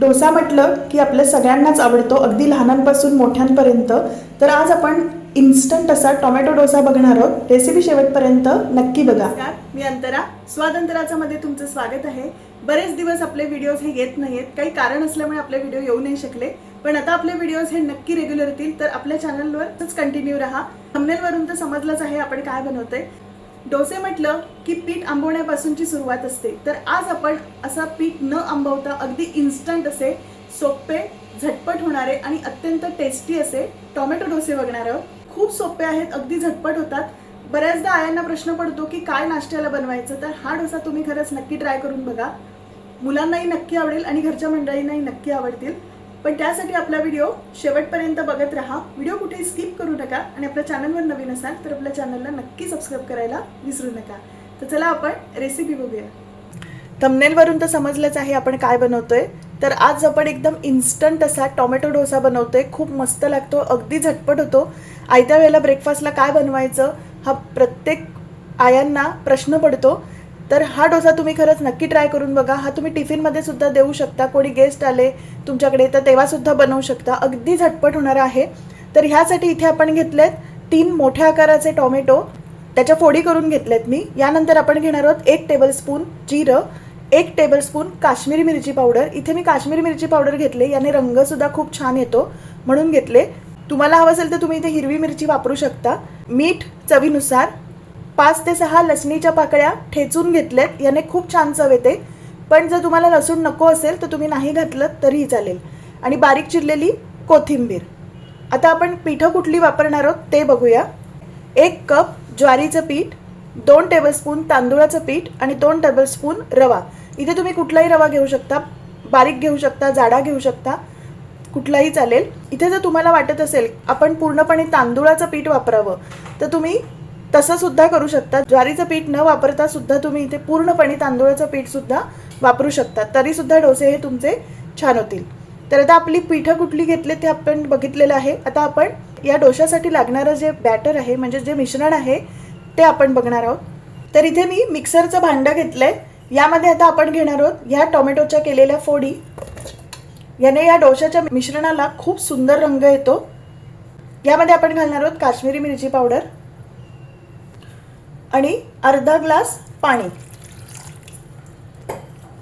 डोसा म्हटलं की आपल्या सगळ्यांनाच आवडतो अगदी लहानांपासून मोठ्यांपर्यंत. तर आज आपण इन्स्टंट असा टोमॅटो डोसा बघणार आहोत. रेसिपी शेवटपर्यंत नक्की बघा. मी अंतरा. स्वातंत्र्याचा मध्ये तुमचं स्वागत आहे. बरेच दिवस आपले व्हिडिओज हे येत नाहीत काही कारण असल्यामुळे आपले व्हिडिओ येऊ नाही शकले. पण आता आपले व्हिडिओज हे नक्की रेग्युलर येतील. तर आपल्या चॅनलवरच कंटिन्यू राहा. थंबनेलवरून तर समजलंच आहे आपण काय बनवतोय. डोसे म्हटलं की पीठ आंबवण्यापासूनची सुरुवात असते. तर आज आपण असा पीठ न आंबवता अगदी इन्स्टंट असे सोपे झटपट होणारे आणि अत्यंत टेस्टी असे टोमॅटो डोसे बघणार आहोत. खूप सोपे आहेत अगदी झटपट होतात. बऱ्याचदा आयांना प्रश्न पडतो की काय नाश्त्याला बनवायचं? तर हा डोसा तुम्ही खरंच नक्की ट्राय करून बघा. मुलांनाही नक्की आवडेल आणि घरच्या मंडळींनाही नक्की आवडतील. पण त्यासाठी आपला व्हिडिओ शेवटपर्यंत बघत राहा. व्हिडिओ कुठेही स्किप करू नका आणि आपल्या चॅनलवर नवीन असाल तर आपल्या चॅनलला नक्की सबस्क्राईब करायला विसरू नका. तर चला आपण रेसिपी बघूया. थंबनेलवरून तर समजलंच आहे आपण काय बनवतोय. तर आज आपण एकदम इन्स्टंट असा टोमॅटो डोसा बनवतोय. खूप मस्त लागतो अगदी झटपट होतो. आयत्या वेळेला ब्रेकफास्टला काय बनवायचं हा प्रत्येक आयांना प्रश्न पडतो. तर हा डोसा तुम्ही खरंच नक्की ट्राय करून बघा. हा तुम्ही टिफिनमध्ये सुद्धा देऊ शकता. कोणी गेस्ट आले तुमच्याकडे तर तेव्हासुद्धा बनवू शकता. अगदी झटपट होणार आहे. तर ह्यासाठी इथे आपण घेतलेत तीन मोठ्या आकाराचे टोमॅटो. त्याच्या फोडी करून घेतल्यात मी. यानंतर आपण घेणार आहोत एक टेबलस्पून जिरं एक टेबलस्पून काश्मीरी मिरची पावडर इथे मी काश्मीरी मिरची पावडर घेतले. याने रंगसुद्धा खूप छान येतो म्हणून घेतले. तुम्हाला हवं असेल तर तुम्ही इथे हिरवी मिरची वापरू शकता. मीठ चवीनुसार पाच ते सहा लसणीच्या पाकळ्या ठेचून घेतल्यात. याने खूप छान चव येते. पण जर तुम्हाला लसूण नको असेल तर तुम्ही नाही घातलं तरीही चालेल. आणि बारीक चिरलेली कोथिंबीर. आता आपण पिठं कुठली वापरणार आहोत ते बघूया. एक कप ज्वारीचं पीठ दोन टेबलस्पून तांदूळाचं पीठ आणि दोन टेबलस्पून रवा. इथे तुम्ही कुठलाही रवा घेऊ शकता बारीक घेऊ शकता जाडा घेऊ शकता कुठलाही चालेल. इथे जर तुम्हाला वाटत असेल आपण पूर्णपणे तांदूळाचं पीठ वापरावं तर तुम्ही तसं सुद्धा करू शकता. ज्वारीचं पीठ न वापरता सुद्धा तुम्ही इथे पूर्णपणे तांदूळाचं पीठ सुद्धा वापरू शकता. तरी सुद्धा डोसे हे तुमचे छान होतील. तर आता आपली पिठं कुठली घेतले ते आपण बघितलेलं आहे. आता आपण या डोशासाठी लागणारं जे बॅटर आहे म्हणजे जे मिश्रण आहे ते आपण बघणार आहोत. तर इथे मी मिक्सरचं भांडं घेतलंय. यामध्ये आता आपण घेणार आहोत ह्या टोमॅटोच्या केलेल्या फोडी. याने या डोशाच्या मिश्रणाला खूप सुंदर रंग येतो. यामध्ये आपण घालणार आहोत काश्मीरी मिरची पावडर. आणि अर्धा ग्लास पाणी.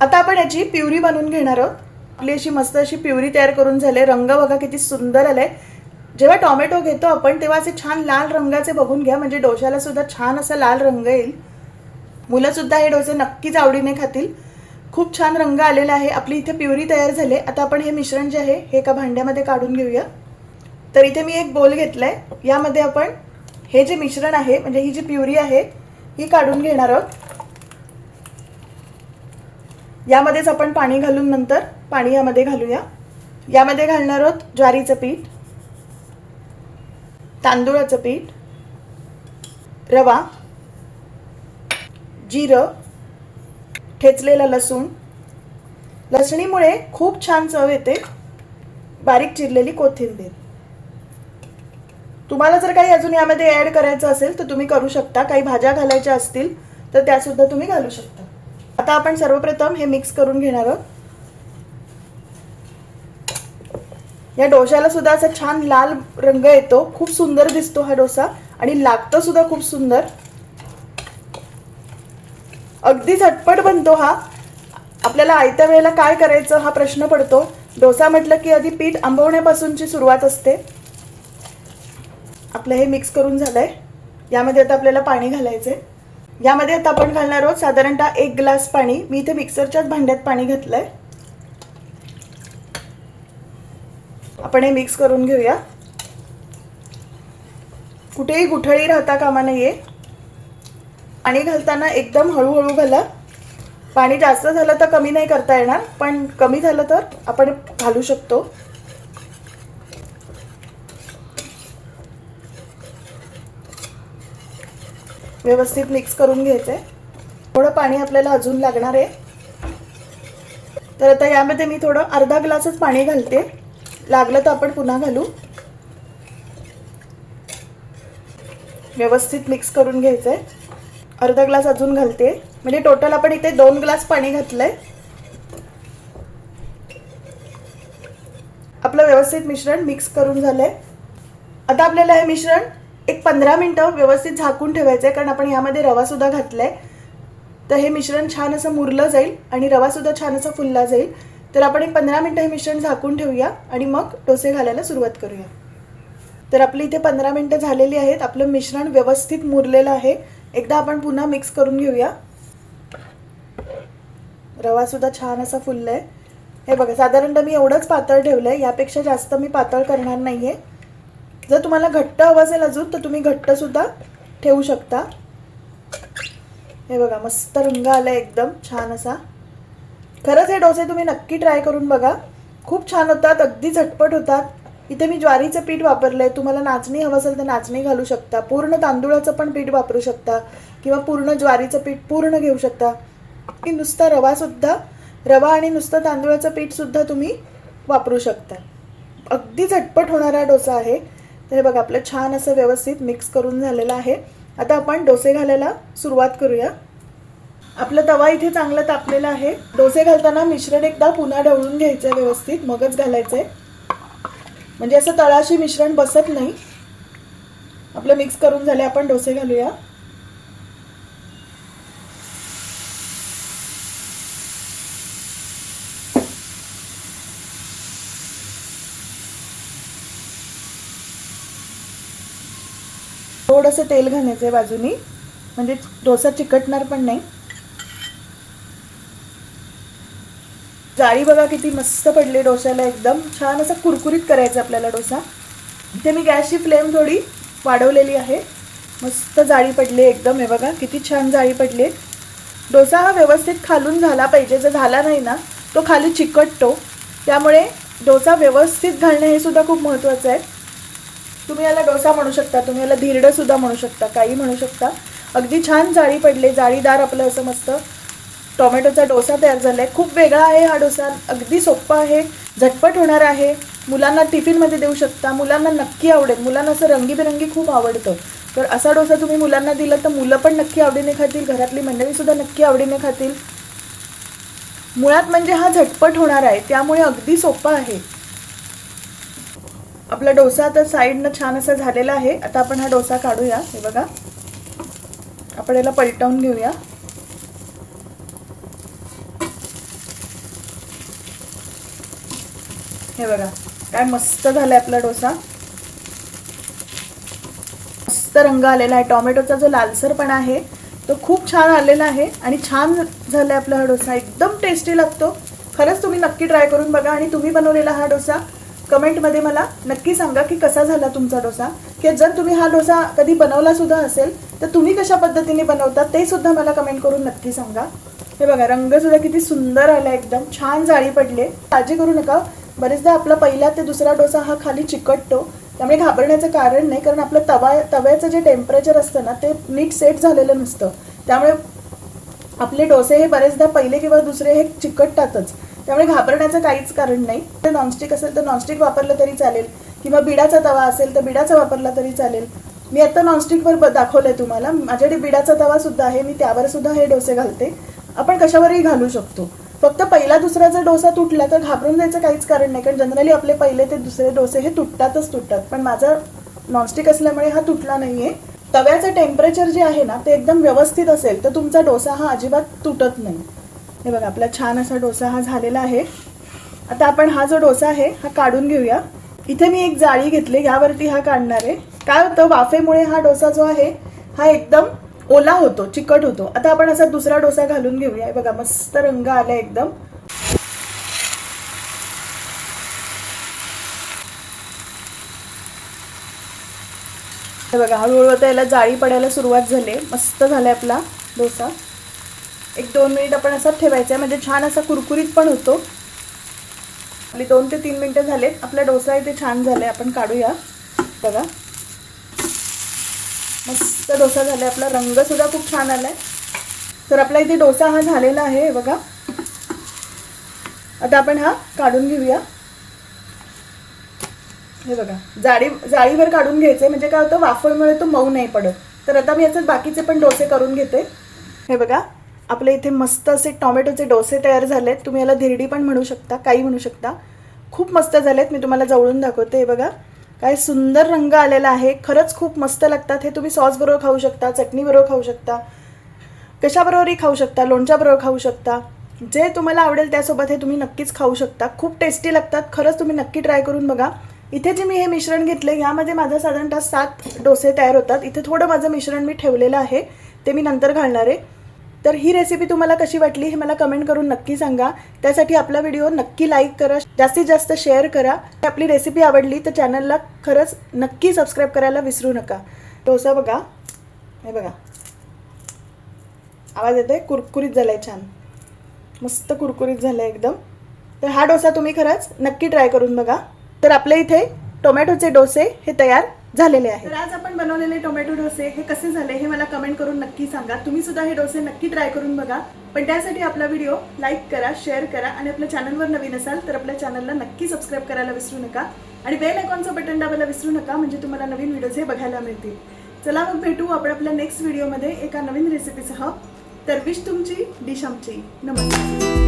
आता आपण याची प्युरी बनवून घेणार आहोत. आपली अशी मस्त अशी प्युरी तयार करून झाले रंग बघा किती सुंदर आलाय. जेव्हा टोमॅटो घेतो आपण तेव्हा असे छान लाल रंगाचे बघून घ्या. म्हणजे डोशाला सुद्धा छान असा लाल रंग येईल. मुलंसुद्धा हे डोसे नक्कीच आवडीने खातील. खूप छान रंग आलेला आहे. आपली इथे प्युरी तयार झाले आता आपण हे मिश्रण जे आहे हे एका भांड्यामध्ये काढून घेऊया. तर इथे मी एक बोल घेतला आहे यामध्ये आपण हे जे मिश्रण आहे म्हणजे ही जी प्युरी आहे ही काढून घेणार आहोत. यामध्येच आपण पाणी घालून नंतर पाणी यामध्ये घालूया. यामध्ये घालणार आहोत ज्वारीचं पीठ तांदूळाचं पीठ रवा जिरं ठेचलेला लसूण. लसणीमुळे खूप छान चव येते. बारीक चिरलेली कोथिंबीर. तुम्हाला जर काही अजून यामध्ये ऍड करायचं असेल तर तुम्ही करू शकता. काही भाज्या घालायच्या असतील तर त्या सुद्धा तुम्ही घालू शकता. आता आपण सर्वप्रथम हे मिक्स करून घेणार आहोत. या डोशाला सुद्धा असा छान लाल रंग येतो. खूप सुंदर दिसतो हा डोसा आणि लागतो सुद्धा खूप सुंदर. अगदी झटपट बनतो हा. आपल्याला आयत्या वेळेला काय करायचं हा प्रश्न पडतो. डोसा म्हटलं की आधी पीठ आंबवण्यापासूनची सुरुवात असते. आपलं हे मिक्स करून झालंय. यामध्ये आता आपल्याला पाणी घालायचंय. यामध्ये आता आपण घालणार आहोत साधारणतः एक ग्लास पाणी. मी इथे मिक्सरच्याच भांड्यात पाणी घेतलंय. आपण हे मिक्स करून घेऊया. कुठेही गुठळी राहता कामा नये. पाणी घालताना एकदम हळूहळू घाला. पाणी जास्त झालं तर कमी नाही करता येणार पण कमी झालं तर आपण घालू शकतो. व्यवस्थित मिक्स करून घ्यायचंय. थोडं पाणी आपल्याला अजून लागणार आहे. तर आता यामध्ये मी थोडं अर्धा ग्लासच पाणी घालते. लागलं तर आपण पुन्हा घालू. व्यवस्थित मिक्स करून घ्यायचंय. अर्धा ग्लास अजून घालते. म्हणजे टोटल आपण इथे दोन ग्लास पाणी घातलंय. आपलं व्यवस्थित मिश्रण मिक्स करून झालंय. आता आपल्याला हे मिश्रण पंधरा मिनटं व्यवस्थित झाकून ठेवायचं आहे कारण आपण यामध्ये रवा सुद्धा घातलाय. तर हे मिश्रण छान असं मुरलं जाईल आणि रवा सुद्धा छान असा फुलला जाईल. तर आपण एक पंधरा मिनटं हे मिश्रण झाकून ठेवूया आणि मग डोसे घालायला सुरुवात करूया. तर आपली इथे पंधरा मिनटं झालेली आहेत. आपलं मिश्रण व्यवस्थित मुरलेलं आहे. एकदा आपण पुन्हा मिक्स करून घेऊया. रवा सुद्धा छान असा फुललाय. हे बघा साधारणतः मी एवढंच पातळ ठेवलंय. यापेक्षा जास्त मी पातळ करणार नाहीये. जर तुम्हाला घट्ट हवं असेल अजून तर तुम्ही घट्ट सुद्धा ठेवू शकता. हे बघा मस्त रंग आलाय एकदम छान असा. खरंच हे डोसे तुम्ही नक्की ट्राय करून बघा. खूप छान होतात अगदी झटपट होतात. इथे मी ज्वारीचं पीठ वापरलंय तुम्हाला नाचणी हवं असेल तर नाचणी घालू शकता. पूर्ण तांदूळाचं पण पीठ वापरू शकता. किंवा पूर्ण ज्वारीचं पीठ पूर्ण घेऊ शकता. की नुसता रवा सुद्धा रवा आणि नुसतं तांदूळाचं पीठ सुद्धा तुम्ही वापरू शकता. अगदी झटपट होणारा डोसा आहे. तर हे बघा आपलं छान असं व्यवस्थित मिक्स करून झालेलं आहे. आता आपण डोसे घालायला सुरुवात करूया. आपला तवा इथे चांगला तापलेला आहे. डोसे घालताना मिश्रण एकदा पुन्हा ढवळून घ्यायचं आहे व्यवस्थित मगच घालायचं आहे म्हणजे असं तळाशी मिश्रण बसत नाही. आपलं मिक्स करून झाले आपण डोसे घालूया. थोडंसं तेल घालायचं आहे बाजूनी. म्हणजे डोसा चिकटणार पण नाही. जाळी बघा किती मस्त पडली डोश्याला एकदम. छान असं कुरकुरीत करायचं आपल्याला डोसा. इथे मी गॅसची फ्लेम थोडी वाढवलेली आहे. मस्त जाळी पडली एकदम. हे बघा किती छान जाळी पडली डोसा हा व्यवस्थित खालून झाला पाहिजे. जर झाला नाही ना तो खाली चिकटतो. त्यामुळे डोसा व्यवस्थित घालणं हे सुद्धा खूप महत्त्वाचं आहे. तुम्ही याला डोसा म्हणू शकता तुम्ही याला धिरडंसुद्धा म्हणू शकता काही म्हणू शकता. अगदी छान जाळी पडले जाळीदार आपलं असं मस्त टोमॅटोचा डोसा तयार झाला आहे खूप वेगळा आहे हा डोसा अगदी सोप्पा आहे झटपट होणार आहे. मुलांना टिफिनमध्ये देऊ शकता मुलांना नक्की आवडेल. मुलांना असं रंगीबेरंगी खूप आवडतं. तर असा डोसा तुम्ही मुलांना दिला तर मुलं पण नक्की आवडीने खातील घरातली मंडळीसुद्धा नक्की आवडीने खातील. मुळात म्हणजे हा झटपट होणार आहे त्यामुळे अगदी सोपा आहे. आपला डोसा आता साईडनं छान असा झालेला आहे. आता आपण हा डोसा काढूया. हे बघा. आपण याला पलटवून घेऊया. हे बघा. काय मस्त झालाय आपला डोसा. मस्त रंग आलेला आहे. टोमॅटोचा जो लालसरपणा आहे तो खूप छान आलेला आहे आणि छान झालाय आपला हा डोसा. एकदम टेस्टी लागतो. खरंच तुम्ही नक्की ट्राय करून बघा आणि तुम्ही बनवलेला हा डोसा कमेंटमध्ये मला नक्की सांगा की कसा झाला तुमचा डोसा. की जर तुम्ही हा डोसा कधी बनवला सुद्धा असेल तर तुम्ही कशा पद्धतीने बनवता ते सुद्धा मला कमेंट करून नक्की सांगा. हे बघा रंग सुद्धा किती सुंदर आला एकदम छान जाळी पडले. काळजी करू नका. बरेचदा आपला पहिला ते दुसरा डोसा हा खाली चिकटतो. त्यामुळे घाबरण्याचं कारण नाही कारण आपलं तवा तव्याचं जे टेम्परेचर असतं ना ते नीट सेट झालेलं नसतं. त्यामुळे आपले डोसे हे बरेचदा पहिले किंवा दुसरे हे चिकटतातच. त्यामुळे घाबरण्याचं काहीच कारण नाही. तर नॉनस्टिक असेल तर नॉनस्टिक वापरलं तरी चालेल. किंवा बिडाचा तवा असेल तर बिडाचा वापरला तरी चालेल. मी आता नॉनस्टिकवर दाखवलं आहे तुम्हाला. माझ्याकडे बिडाचा तवा सुद्धा आहे. मी त्यावर सुद्धा हे डोसे घालते. आपण कशावरही घालू शकतो. फक्त पहिला दुसरा जर डोसा तुटला तर घाबरून जायचं काहीच कारण नाही. कारण जनरली आपले पहिले ते दुसरे डोसे हे तुटतातच तुटतात. पण माझा नॉनस्टिक असल्यामुळे हा तुटला नाहीये. तव्याचं टेम्परेचर जे आहे ना ते एकदम व्यवस्थित असेल तर तुमचा डोसा हा अजिबात तुटत नाही. हे बघा आपला छान असा डोसा हा झालेला आहे. आता आपण हा जो डोसा आहे हा काढून घेऊया. इथे मी एक जाळी घेतली यावरती हा काढणार आहे. काय होतं वाफेमुळे हा डोसा जो आहे हा एकदम ओला होतो चिकट होतो. आता आपण असा दुसरा डोसा घालून घेऊया. हे बघा मस्त रंग आला एकदम. हे बघा हळूहळू आता याला जाळी पडायला सुरुवात झाली मस्त झालाय आपला डोसा. एक दोन मिनिट आपण असाच ठेवायचा आहे म्हणजे छान असा कुरकुरीत पण होतो. आपली दोन ते तीन मिनटं झालेत. आपला डोसा इथे छान झालाय. आपण काढूया. बघा. मस्त डोसा झालाय. आपला रंगसुद्धा खूप छान आलाय. तर आपला इथे डोसा हा झालेला आहे. हे बघा. आता आपण हा काढून घेऊया. हे बघा. जाळी जाळीवर काढून घ्यायचे म्हणजे काय होतं? वाफळमुळे तो मऊ नाही पडत. तर आता मी याच्यात बाकीचे पण डोसे करून घेते. हे बघा. आपल्या इथे मस्त असे टोमॅटोचे डोसे तयार झालेत. तुम्ही याला धिरडी पण म्हणू शकता काही म्हणू शकता. खूप मस्त झालेत मी तुम्हाला जवळून दाखवते हे बघा. काय सुंदर रंग आलेला आहे खरंच खूप मस्त लागतात. हे तुम्ही सॉसबरोबर खाऊ शकता चटणीबरोबर खाऊ शकता कशाबरोबरही खाऊ शकता लोणच्याबरोबर खाऊ शकता. जे तुम्हाला आवडेल त्यासोबत हे तुम्ही नक्कीच खाऊ शकता. खूप टेस्टी लागतात खरंच तुम्ही नक्की ट्राय करून बघा. इथे जे मी हे मिश्रण घेतले यामध्ये माझं साधारणतः सात डोसे तयार होतात. इथे थोडं माझं मिश्रण मी ठेवलेलं आहे ते मी नंतर घालणार आहे. तर ही रेसिपी तुम्हाला कशी वाटली हे मला कमेंट करून नक्की सांगा. त्यासाठी आपला व्हिडिओ नक्की लाईक करा जास्तीत जास्त शेअर करा. आपली रेसिपी आवडली तर चॅनलला खरंच नक्की सबस्क्राईब करायला विसरू नका. डोसा बघा. हे बघा. आवाज येतोय? कुरकुरीत झालाय छान. मस्त कुरकुरीत झालाय एकदम. तर हा डोसा तुम्ही खरंच नक्की ट्राय करून बघा. तर आपल्या इथे टोमॅटोचे डोसे हे तयार झालेले आहे तर आज आपण बनवलेले टोमॅटो डोसे हे कसे झाले हे मला कमेंट करून नक्की सांगा. तुम्ही सुद्धा हे डोसे नक्की ट्राय करून बघा. पण त्यासाठी आपला व्हिडिओ लाईक करा शेअर करा आणि आपल्या चॅनलवर नवीन असाल तर आपल्या चॅनलला नक्की सबस्क्राईब करायला विसरू नका. आणि बेल आयकॉनचं बटन दाबायला विसरू नका म्हणजे तुम्हाला नवीन व्हिडिओज हे बघायला मिळतील. चला मग भेटू आपण आपल्या नेक्स्ट व्हिडिओमध्ये एका नवीन रेसिपीसह तर विश तुमची डिश आमची. नमस्कार.